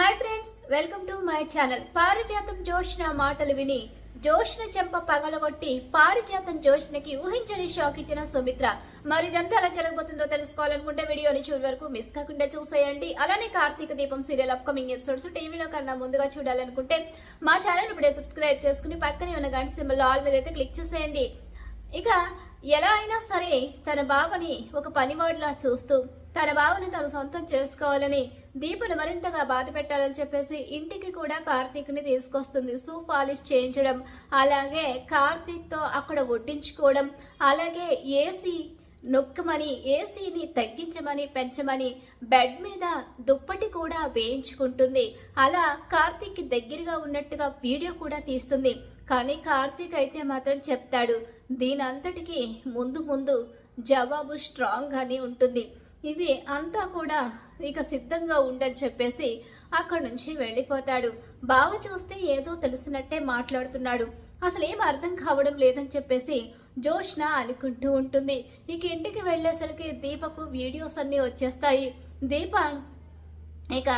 Hi friends welcome to my channel. పారిజాతం జోష్న మాటలు విని జోష్న చెంప పగలగొట్టి పారిజాతం జోష్నకి ఊహించని షాక్ ఇచ్చిన సుమిత్ర. మరి ఇదంతా ఎలా జరగబోతుందో తెలుసుకోవాలనుకుంటే వీడియోని చివరి వరకు మిస్ కాకుండా చూసేయండి. అలానే కార్తీక దీపం సీరియల్ అప్కమింగ్ ఎపిసోడ్స్ టీవీలో కన్నా ముందుగా చూడాలనుకుంటే మా ఛానల్ ఇప్పుడే సబ్స్క్రైబ్ చేసుకుని పక్కనే ఉన్న గంట సింబల్ ఆల్ మీద అయితే క్లిక్ చేసేయండి. ఇక ఎలా అయినా సరే తన బావని ఒక పనివాడిలా చూస్తూ తన బావని తను సొంతం చేసుకోవాలని దీపను మరింతగా బాధ పెట్టాలని చెప్పేసి ఇంటికి కూడా కార్తీక్ని తీసుకొస్తుంది. సూ పాలిష్ చేయించడం అలాగే కార్తీక్తో అక్కడ వడ్డించుకోవడం అలాగే ఏసీ నొక్కమని ఏసీని తగ్గించమని పెంచమని బెడ్ మీద దుప్పటి కూడా వేయించుకుంటుంది. అలా కార్తీక్ దగ్గరగా ఉన్నట్టుగా వీడియో కూడా తీస్తుంది. కానీ కార్తీక్ అయితే మాత్రం చెప్తాడు దీనంతటికి ముందు ముందు జవాబు స్ట్రాంగ్ అని ఉంటుంది. ఇది అంతా కూడా ఇక సిద్ధంగా ఉండని చెప్పేసి అక్కడి నుంచి వెళ్ళిపోతాడు. బావ చూస్తే ఏదో తెలిసినట్టే మాట్లాడుతున్నాడు. అసలు ఏం అర్థం కావడం లేదని చెప్పేసి జోష్న అనుకుంటూ ఉంటుంది. ఇక ఇంటికి వెళ్ళేసరికి దీపకు వీడియోస్ అన్నీ వచ్చేస్తాయి. దీప ఇక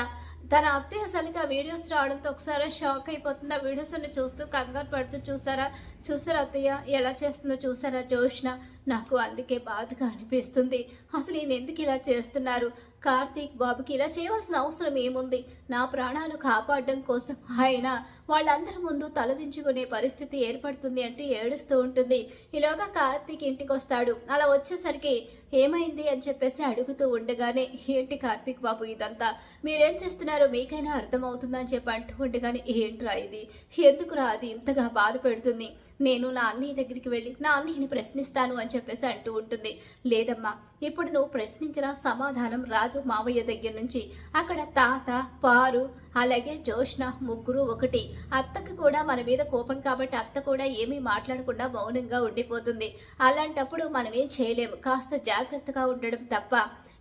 తన అత్తయ్య అసలుకి ఆ వీడియోస్ రావడంతో ఒకసారి షాక్ అయిపోతుంది. ఆ వీడియోస్ అన్ని చూస్తూ కంగారు పడుతూ చూసారా? చూసారా అత్తయ్య? ఎలా చేస్తుందో చూసారా జోష్న? నాకు అందుకే బాధగా అనిపిస్తుంది. అసలు నేను ఎందుకు ఇలా చేస్తున్నారు? కార్తీక్ బాబుకి ఇలా చేయవలసిన అవసరం ఏముంది? నా ప్రాణాలు కాపాడడం కోసం ఆయన వాళ్ళందరి ముందు తలదించుకునే పరిస్థితి ఏర్పడుతుంది అంటే ఏడుస్తూ ఉంటుంది. ఈలోగా కార్తీక్ ఇంటికి వస్తాడు అలా వచ్చేసరికి ఏమైంది అని చెప్పేసి అడుగుతూ ఉండగానే ఏంటి కార్తీక్ బాబు ఇదంతా? మీరేం చేస్తున్నారో? మీకైనా అర్థమవుతుందని చెప్పి అంటూ ఉండగానే ఏంట్రా ఇది? ఎందుకురా అది ఇంతగా బాధ పెడుతుంది? నేను నా అన్నయ్య దగ్గరికి వెళ్ళి నా అన్నయ్యని ప్రశ్నిస్తాను అని చెప్పేసి అంటూ ఉంటుంది. లేదమ్మా ఇప్పుడు నువ్వు ప్రశ్నించిన సమాధానం రాదు మావయ్య దగ్గర నుంచి. అక్కడ తాత పారు అలాగే జోష్న ముగ్గురు ఒకటి. అత్తకు కూడా మన మీద కోపం కాబట్టి అత్త కూడా ఏమీ మాట్లాడకుండా మౌనంగా ఉండిపోతుంది. అలాంటప్పుడు మనం ఏం చేయలేము. కాస్త జాగ్రత్తగా ఉండడం తప్ప.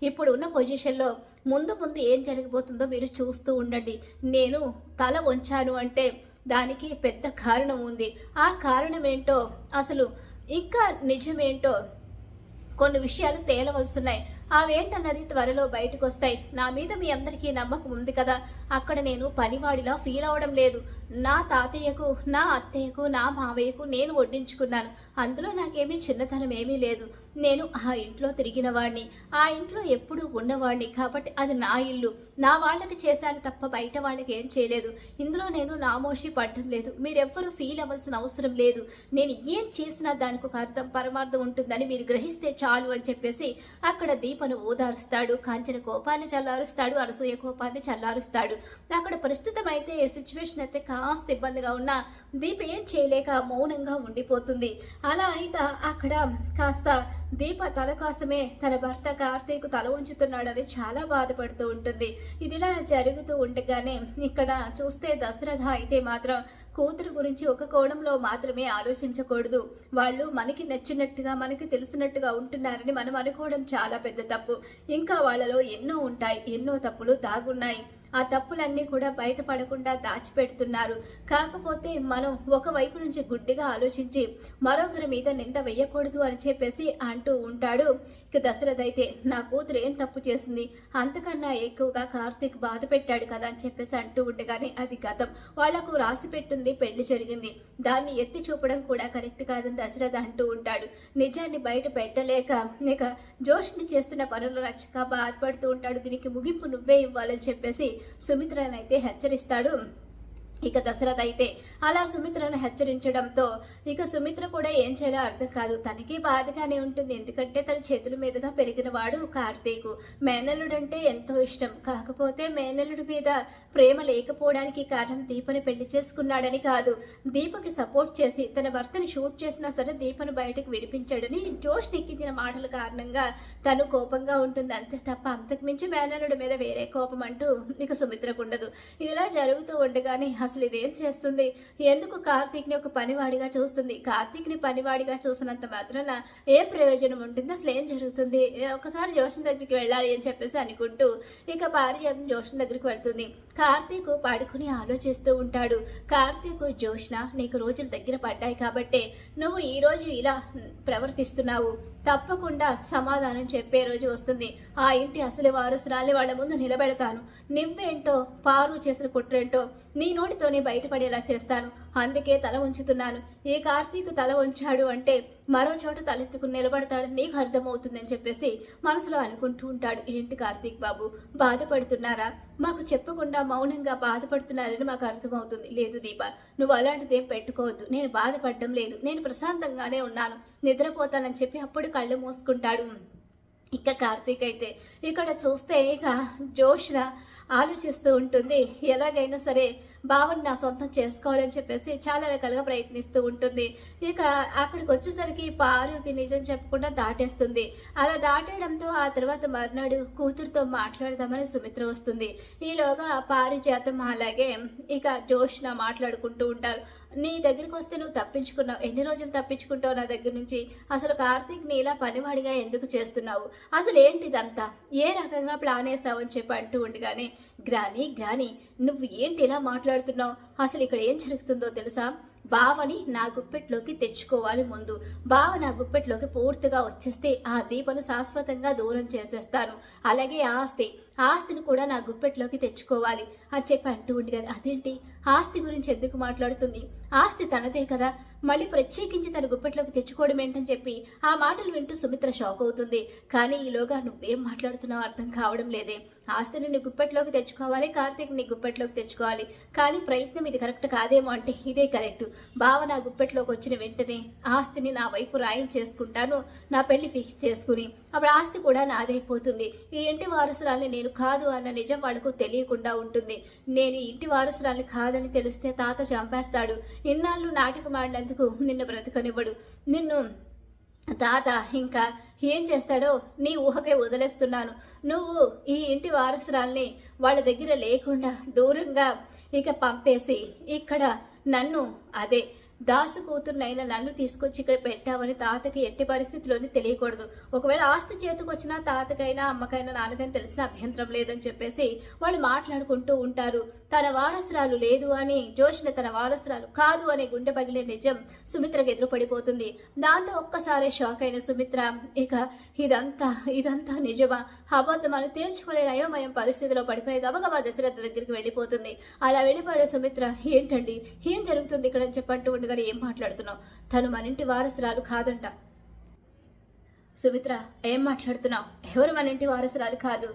ఇప్పుడు ఉన్న పొజిషన్లో ముందు ముందు ఏం జరగబోతుందో మీరు చూస్తూ ఉండండి. నేను తల వంచాను అంటే దానికి పెద్ద కారణం ఉంది. ఆ కారణం ఏంటో అసలు ఇంకా నిజమేంటో కొన్ని విషయాలు తేలవలసిన్నాయి అవేంటన్నది త్వరలో బయటకు వస్తాయి నా మీద మీ అందరికీ నమ్మకం ఉంది కదా. అక్కడ నేను పనివాడిలా ఫీల్ అవడం లేదు. నా తాతయ్యకు నా అత్తయ్యకు నా మావయ్యకు నేను వడ్డించుకున్నాను. అందులో నాకేమీ చిన్నతనం ఏమీ లేదు. నేను ఆ ఇంట్లో తిరిగిన వాడిని ఆ ఇంట్లో ఎప్పుడూ ఉన్నవాడిని కాబట్టి అది నా ఇల్లు. నా వాళ్ళకి చేశాను తప్ప బయట వాళ్ళకి ఏం చేయలేదు. ఇందులో నేను నామోషి పడడం లేదు. మీరెవ్వరూ ఫీల్ అవ్వాల్సిన అవసరం లేదు. నేను ఏం చేసినా దానికి ఒక అర్థం పరమార్థం ఉంటుందని మీరు గ్రహిస్తే చాలు అని చెప్పేసి అక్కడ దీపను ఓదారుస్తాడు కాంచన కోపాన్ని చల్లారుస్తాడు అనసూయ కోపాన్ని చల్లారుస్తాడు. అక్కడ ప్రస్తుతం అయితే సిచ్యువేషన్ అయితే కాస్త ఇబ్బందిగా ఉన్నా దీప ఏం చేయలేక మౌనంగా ఉండిపోతుంది. అలా ఇక అక్కడ కాస్త దీప తల కోసమే తన భర్త కార్తీక్ తల ఉంచుతున్నాడని చాలా బాధపడుతూ ఉంటుంది. ఇదిలా జరుగుతూ ఉండగానే ఇక్కడ చూస్తే దశరథ అయితే మాత్రం కూతురు గురించి ఒక కోణంలో మాత్రమే ఆలోచించకూడదు. వాళ్ళు మనకి నచ్చినట్టుగా మనకి తెలిసినట్టుగా ఉంటున్నారని మనం అనుకోవడం చాలా పెద్ద తప్పు. ఇంకా వాళ్ళలో ఎన్నో ఉంటాయి ఎన్నో తప్పులు దాగున్నాయి ఆ తప్పులన్నీ కూడా బయటపడకుండా దాచిపెడుతున్నారు. కాకపోతే మనం ఒకవైపు నుంచి గుడ్డిగా ఆలోచించి మరొకరి మీద నింద వెయ్యకూడదు అని చెప్పేసి అంటూ ఉంటాడు. ఇక దశరథ్ అయితే నా కూతురు ఏం తప్పు చేసింది? అంతకన్నా ఎక్కువగా కార్తీక్ బాధ పెట్టాడు కదా అని చెప్పేసి అంటూ ఉండగానే అది గతం. వాళ్ళకు రాసి పెట్టుంది పెళ్ళి జరిగింది. దాన్ని ఎత్తి చూపడం కూడా కరెక్ట్ కాదని దశరథ అంటూ ఉంటాడు. నిజాన్ని బయట పెట్టలేక ఇక జోష్ని చేస్తున్న పనులు నచ్చక బాధపడుతూ ఉంటాడు. దీనికి ముగింపు నువ్వే ఇవ్వాలని చెప్పేసి సుమిత్రనైతే హెచ్చరిస్తాడు. ఇక దశరథ అయితే అలా సుమిత్రను హెచ్చరించడంతో ఇక సుమిత్ర కూడా ఏం చేయాలో అర్థం కాదు. తనకి బాధగానే ఉంటుంది. ఎందుకంటే తన చేతుల మీదుగా పెరిగిన వాడు మేనలుడు మేనల్లుడంటే ఎంతో ఇష్టం. కాకపోతే మేనల్లుడి మీద ప్రేమ లేకపోవడానికి కారణం దీపని పెళ్ళి చేసుకున్నాడని కాదు. దీపకి సపోర్ట్ చేసి తన భర్తని షూట్ చేసినా సరే దీపను బయటకు విడిపించాడని జోష్ నెక్కించిన మాటల కారణంగా తను కోపంగా ఉంటుంది. అంతే తప్ప అంతకు మించి మేనల్లుడి మీద వేరే కోపం అంటూ ఇక సుమిత్రకు ఉండదు. ఇలా జరుగుతూ ఉండగానే అసలు ఇదేం చేస్తుంది? ఎందుకు కార్తీక్ని ఒక పనివాడిగా చూస్తుంది? కార్తీక్ని పనివాడిగా చూసినంత మాత్రాన ఏ ప్రయోజనం ఉంటుంది? అసలు ఏం జరుగుతుంది? ఒకసారి జోషన్ దగ్గరికి వెళ్ళాలి అని చెప్పేసి అనుకుంటూ ఇక పారిజాతం జోషన్ దగ్గరికి వెళ్తుంది. కార్తీక్ పడుకుని ఆలోచిస్తూ ఉంటాడు. కార్తీక్ జోష్న నీకు రోజులు దగ్గర పడ్డాయి కాబట్టే నువ్వు ఈ రోజు ఇలా ప్రవర్తిస్తున్నావు. తప్పకుండా సమాధానం చెప్పే రోజు వస్తుంది. ఆ ఇంటి అసలు వారసురాలి వాళ్ళ ముందు నిలబెడతాను. నువ్వేంటో పారు చేసిన కుట్రేంటో నీ నోటితోనే బయటపడేలా చేస్తాను. అందుకే తల ఉంచుతున్నాను ఈ కార్తీక్ తల ఉంచాడు అంటే మరో చోట తలెత్తుకుని నిలబడతాడు నీకు అర్థమవుతుందని చెప్పేసి మనసులో అనుకుంటూ ఉంటాడు. ఏంటి కార్తీక్ బాబు? బాధపడుతున్నారా? మాకు చెప్పకుండా మౌనంగా బాధపడుతున్నారని మాకు అర్థమవుతుంది. లేదు దీప నువ్వు అలాంటిదేం పెట్టుకోవద్దు. నేను బాధపడడం లేదు. నేను ప్రశాంతంగానే ఉన్నాను. నిద్రపోతానని చెప్పి అప్పుడు కళ్ళు మూసుకుంటాడు. ఇక కార్తీక్ అయితే ఇక్కడ చూస్తే ఇక జోష్న ఆలోచిస్తూ ఉంటుంది. ఎలాగైనా సరే బావని నా సొంతం చేసుకోవాలని చెప్పేసి చాలా రకాలుగా ప్రయత్నిస్తూ ఉంటుంది. ఇక అక్కడికి వచ్చేసరికి పారుకి నిజం చెప్పకుండా దాటేస్తుంది. అలా దాటేయడంతో ఆ తర్వాత మర్నాడు కూతురుతో మాట్లాడదామని సుమిత్ర వస్తుంది. ఈలోగా పారిజాతం అలాగే ఇక జోష్న మాట్లాడుకుంటూ ఉంటారు. నీ దగ్గరికి వస్తే నువ్వు తప్పించుకున్నావు. ఎన్ని రోజులు తప్పించుకుంటావు నా దగ్గర నుంచి? అసలు కార్తీక్ని ఇలా పనివాడిగా ఎందుకు చేస్తున్నావు? అసలు ఏంటిదంతా ఏ రకంగా ప్లాన్ వేసావు అని చెప్పి అంటూ ఉండగానే గ్రాని గ్రాని నువ్వు ఏంటి ఇలా మాట్లాడుతున్నావు? అసలు ఇక్కడ ఏం జరుగుతుందో తెలుసా? బావని నా గుప్పెట్లోకి తెచ్చుకోవాలి ముందు. బావ నా గుప్పెట్లోకి పూర్తిగా వచ్చేస్తే ఆ దీపను శాశ్వతంగా దూరం చేసేస్తాను. అలాగే ఆస్తి. ఆస్తిని కూడా నా గుప్పెట్లోకి తెచ్చుకోవాలి. అని చెప్పి అంటూ ఉండేది అదేంటి? ఆస్తి గురించి ఎందుకు మాట్లాడుతుంది? ఆస్తి తనదే కదా. మళ్ళీ ప్రత్యేకించి తన గుప్పెట్లోకి తెచ్చుకోవడం ఏంటని చెప్పి ఆ మాటలు వింటూ సుమిత్ర షాక్ అవుతుంది. కానీ ఈలోగా నువ్వేం మాట్లాడుతున్నావు అర్థం కావడం లేదే. ఆస్తిని నీ గుప్పెట్లోకి తెచ్చుకోవాలి కార్తీక్ నీ గుప్పెట్లోకి తెచ్చుకోవాలి. కానీ ప్రయత్నం ఇది కరెక్ట్ కాదేమో అంటే ఇదే కరెక్ట్. బావ నా గుప్పెట్లోకి వచ్చిన వెంటనే ఆస్తిని నా వైపు రాయం చేసుకుంటాను నా పెళ్ళి ఫిక్స్ చేసుకుని. అప్పుడు ఆస్తి కూడా నాదైపోతుంది ఈ ఇంటి వారసురాల్ని నేను కాదు అన్న నిజం వాళ్ళకు తెలియకుండా ఉంటుంది. నేను ఇంటి వారసురాల్ని కాదని తెలిస్తే తాత చంపేస్తాడు. ఇన్నాళ్ళు నాటకం బ్రతుకు నిన్ను బ్రతుకనివ్వడు. నిన్ను తాత ఇంకా ఏం చేస్తాడో నీ ఊహకే వదిలేస్తున్నాను. నువ్వు ఈ ఇంటి వారసురాల్ని వాళ్ళ దగ్గర లేకుండా దూరంగా ఇక పంపేసి ఇక్కడ నన్ను అదే దాసు కూతురునైనా నన్ను తీసుకొచ్చి ఇక్కడ పెట్టామని తాతకి ఎట్టి పరిస్థితిలోని తెలియకూడదు. ఒకవేళ ఆస్తి చేతికి వచ్చినా తాతకైనా అమ్మకైనా నాన్నకైనా తెలిసిన అభ్యంతరం లేదని చెప్పేసి వాళ్ళు మాట్లాడుకుంటూ ఉంటారు. తన వారసురాలు లేదు అని జోష్న తన వారసురాలు కాదు అనే గుండె పగిలే నిజం సుమిత్రకు ఎదురుపడిపోతుంది. దాంతో ఒక్కసారి షాక్ అయిన సుమిత్ర ఇక ఇదంతా ఇదంతా నిజమా? అబద్ధం అని తేల్చుకోలేని అయోమయం పరిస్థితిలో పడిపోయి గబగబా దశరథ దగ్గరికి వెళ్ళిపోతుంది. అలా వెళ్ళిపోయే సుమిత్ర ఏంటండి? ఏం జరుగుతుంది ఇక్కడ? చెప్పంటూ ఉండదు ఉండగానే ఏం మాట్లాడుతున్నావు? తను మన ఇంటి వారసురాలు కాదంట. సుమిత్ర ఏం మాట్లాడుతున్నావు? ఎవరు మన ఇంటి వారసురాలు కాదు?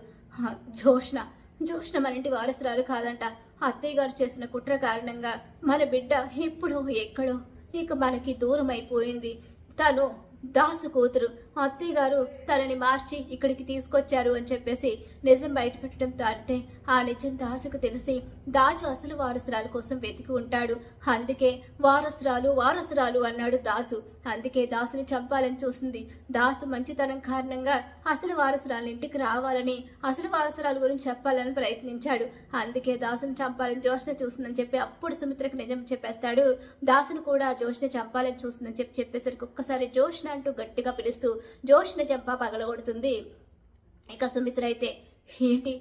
జోష్ణ జోష్ణ మన ఇంటి వారసురాలు కాదంట. అత్తయ్య గారు చేసిన కుట్ర కారణంగా మన బిడ్డ ఎప్పుడో ఎక్కడో ఇక మనకి దూరం అయిపోయింది తను దాసు కూతురు. అత్తయ్య గారు తనని మార్చి ఇక్కడికి తీసుకొచ్చారు అని చెప్పేసి నిజం బయటపెట్టడంతో అంటే ఆ నిజం దాసుకు తెలిసి దాచు అసలు వారసురాలు కోసం వెతికి ఉంటాడు. అందుకే వారసురాలు వారసురాలు అన్నాడు దాసు. అందుకే దాసుని చంపాలని చూసింది. దాసు మంచితనం కారణంగా అసలు వారసురాలు ఇంటికి రావాలని అసలు వారసురాలు గురించి చెప్పాలని ప్రయత్నించాడు. అందుకే దాసుని చంపాలని జోష్న చూసిందని చెప్పి అప్పుడు సుమిత్రకు నిజం చెప్పేస్తాడు. దాసును కూడా జోష్ని చంపాలని చూసిందని చెప్పి చెప్పేసరికి ఒక్కసారి జోష్న అంటూ గట్టిగా పిలుస్తూ జోష్న చెంప పగలగొడుతుంది. ఇక సుమిత్ర అయితే ఏంటి?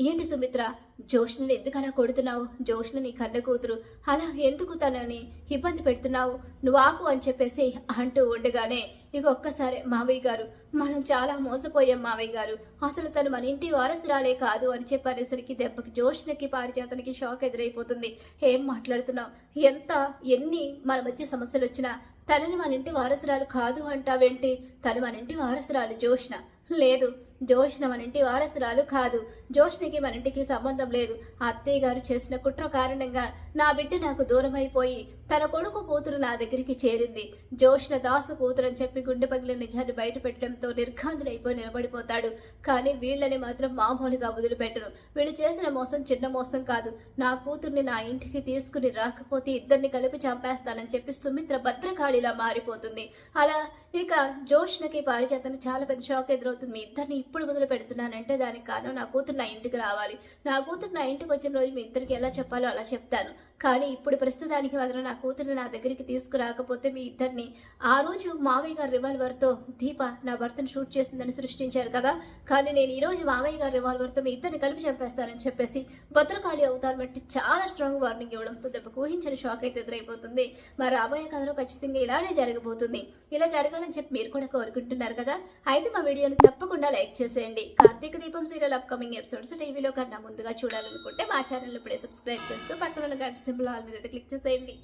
ఏంటి సుమిత్ర? జోష్ణుని ఎందుకు అలా కొడుతున్నావు? జోష్న నీ కన్న కూతురు. అలా ఎందుకు తనని ఇబ్బంది పెడుతున్నావు? నువ్వు ఆపు అని చెప్పేసి అంటూ ఉండగానే ఇక ఒక్కసారి మావయ్య గారు మనం చాలా మోసపోయాం మావయ్య గారు. అసలు తను మన ఇంటి వారసురాలే కాదు అని చెప్పనేసరికి దెబ్బకి జోష్నకి పారిజాతనికి షాక్ ఎదురైపోతుంది. ఏం మాట్లాడుతున్నావు? ఎంత ఎన్ని మన మధ్య సమస్యలు వచ్చినా తనని మన ఇంటి వారసురాలు కాదు అంటావేంటి? తను మన ఇంటి వారసురాలు జోష్న. లేదు జోష్న మన ఇంటి వారసురాలు కాదు. జోష్నికి మన ఇంటికి సంబంధం లేదు. అత్తయ్య గారు చేసిన కుట్ర కారణంగా నా బిడ్డ నాకు దూరమైపోయి తన కొడుకు కూతురు నా దగ్గరికి చేరింది. జోష్న దాసు కూతురు అని చెప్పి గుండె పగిలిన నిజాన్ని బయట పెట్టడంతో నిర్ఘాంతులైపోయి నిలబడిపోతాడు. కానీ వీళ్ళని మాత్రం మామూలుగా వదిలిపెట్టరు. వీళ్ళు చేసిన మోసం చిన్న మోసం కాదు. నా కూతుర్ని నా ఇంటికి తీసుకుని రాకపోతే ఇద్దరిని కలిపి చంపేస్తానని చెప్పి సుమిత్ర భద్రకాళిలా మారిపోతుంది. అలా ఇక జోష్నకి పారిజాతను చాలా పెద్ద షాక్ ఎదురవుతుంది. మీ ఇద్దరిని ఇప్పుడు వదిలి పెడుతున్నానంటే దానికి కారణం నా కూతురు నా ఇంటికి రావాలి. నా కూతురు నా ఇంటికి వచ్చిన రోజు మీ ఇద్దరికి ఎలా చెప్పాలో అలా చెప్తాను. కానీ ఇప్పుడు ప్రస్తుతానికి మాత్రం నా కూతురు నా దగ్గరికి తీసుకురాకపోతే మీ ఇద్దరిని. ఆ రోజు మావయ్య గారి రివాల్వర్తో దీప నా భర్తను షూట్ చేసిందని సృష్టించారు కదా? కానీ నేను ఈరోజు మావయ్య గారి రివాల్వర్తో మీ ఇద్దరిని కలిపి చంపేస్తానని చెప్పేసి భద్రకాళి అవుతారు బట్టి చాలా స్ట్రాంగ్ వార్నింగ్ ఇవ్వడంతో దెబ్బకు ఊహించిన షాక్ అయితే ఎదురైపోతుంది. మరి రాబోయే కథలో ఖచ్చితంగా ఇలానే జరగబోతుంది. ఇలా జరగాలని చెప్పి మీరు కూడా కోరుకుంటున్నారు కదా? అయితే మా వీడియోని తప్పకుండా లైక్ చేసేయండి. కార్తీక దీపం సీరియల్ అప్కమింగ్ ఎపిసోడ్స్ టీవీలో కన్నా ముందుగా చూడాలనుకుంటే మా ఛానల్ ఇప్పుడే సబ్స్క్రైబ్ చేస్తూ పక్కన ఉన్న గంట సింబల్ ఆల్ మీద క్లిక్ చేసేయండి.